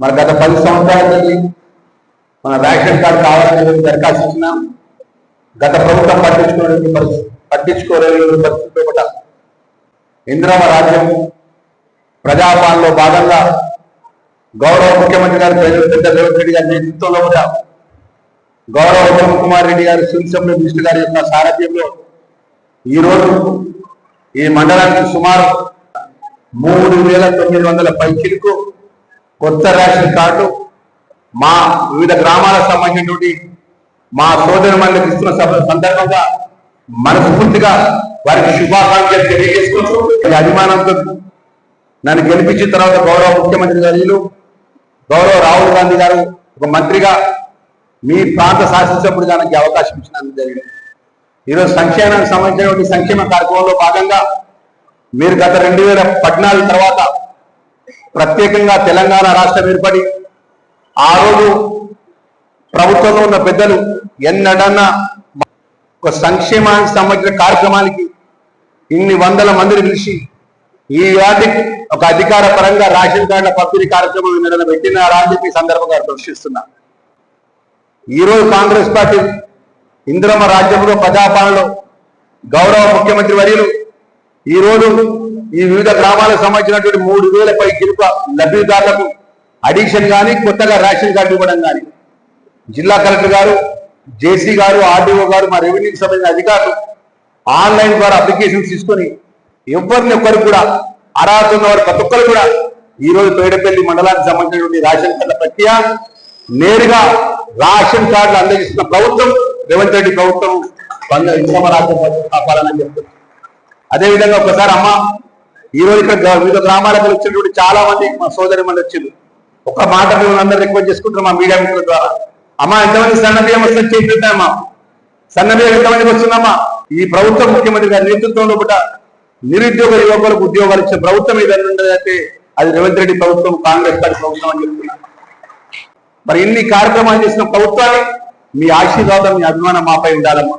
మరి గత పది సంవత్సరాల మన రేషన్ కార్డు కావాలని దరఖాస్తు ఇచ్చినాం గత ప్రభుత్వం పట్టించుకోలేని పరిస్థితి పట్టించుకోలేని పరిస్థితి కూడా ఇందిరమ రాజ్యం ప్రజాపాలనలో భాగంగా గౌరవ ముఖ్యమంత్రి గారు ప్రజలు పెద్ద రేవంత్ రెడ్డి గారి నేతృత్వంలో కూడా గౌరవ ఉత్తమ్ కుమార్ రెడ్డి గారు సున్సంలో మినిస్టర్ గారి యొక్క సారథ్యంలో ఈరోజు ఈ మండలానికి సుమారు మూడు వేల తొమ్మిది వందల పైచిలకు కొత్త రేషన్ కార్డు మా వివిధ గ్రామాలకు సంబంధించినటువంటి మా సోదరు మండలికి ఇస్తున్న సందర్భంగా మనస్ఫూర్తిగా వారికి శుభాకాంక్షలు తెలియజేసుకుంటూ అభిమానంతో నన్ను గెలిపించిన తర్వాత గౌరవ ముఖ్యమంత్రి గారు గౌరవ రాహుల్ గాంధీ గారు ఒక మంత్రిగా మీ ప్రాంత శాసనసభ్యుడిగా నాకు అవకాశం ఇచ్చినందుకు జరిగింది. ఈరోజు సంక్షేమానికి సంబంధించినటువంటి సంక్షేమ కార్యక్రమంలో భాగంగా మీరు గత రెండు వేల పద్నాలుగు తర్వాత ప్రత్యేకంగా తెలంగాణ రాష్ట్రం ఏర్పడి ఆ రోజు ప్రభుత్వంలో ఉన్న పెద్దలు ఎన్నడన్నా ఒక సంక్షేమానికి సంబంధించిన కార్యక్రమానికి ఇన్ని వందల మందిని పిలిచి ఈ వాటి ఒక అధికార పరంగా రేషన్ కార్డుల పంపిణీ కార్యక్రమం ఎన్నడన్నా పెట్టినారా అని చెప్పి సందర్భంగా ప్రశ్నిస్తున్నా. ఈరోజు కాంగ్రెస్ పార్టీ ఇంద్రమ రాజ్యంలో ప్రజాపాలనలో గౌరవ ముఖ్యమంత్రి వర్యులు ఈరోజు ఈ వివిధ గ్రామాలకు సంబంధించినటువంటి మూడు వేల పై గిరుక లబ్ధిదారులకు అడిషన్ కానీ కొత్తగా రేషన్ కార్డు ఇవ్వడం కానీ జిల్లా కలెక్టర్ గారు జేసీ గారు ఆర్డీఓ గారు మా రెవెన్యూకి సంబంధించిన అధికారులు ఆన్లైన్ ద్వారా అప్లికేషన్స్ తీసుకొని ఎవరిని ఒక్కరు కూడా అర్హత ఉన్న వారు ప్రతి ఒక్కరు కూడా ఈరోజు పేడపల్లి మండలానికి సంబంధించినటువంటి రేషన్ కార్డుల ప్రక్రియ నేరుగా రేషన్ కార్డులు అందజేస్తున్న ప్రభుత్వం రేవంత్ రెడ్డి ప్రభుత్వం రాజ్యం కాపాలని చెప్తుంది అదేవిధంగా ఒకసారి అమ్మ ఈ రోజు ఇక్కడ వివిధ గ్రామాలకు వచ్చినటువంటి చాలా మంది మా సోదరి మంది వచ్చింది ఒక మాట మేము అందరూ రిక్వెస్ట్ చేసుకుంటున్నాం మా మీడియా మిత్రుల ద్వారా. అమ్మ ఎంతమంది సన్న బియ్యం వస్తే చేయించుంటామా సన్న బియ్యం ఎంతమందికి వస్తుందమ్మా? ఈ ప్రభుత్వం ముఖ్యమంత్రి గారి నేతృత్వంలో కూడా నిరుద్యోగ యువకులకు ఉద్యోగాలు ఇచ్చే ప్రభుత్వం ఏదైనా ఉండదంటే అది రేవంత్ రెడ్డి ప్రభుత్వం కాంగ్రెస్ పార్టీ ప్రభుత్వం అని చెప్తున్నా. మరి ఇన్ని కార్యక్రమాలు చేసిన ప్రభుత్వాన్ని మీ ఆశీర్వాదం మీ అభిమానం మాపై ఉండాలమ్మా.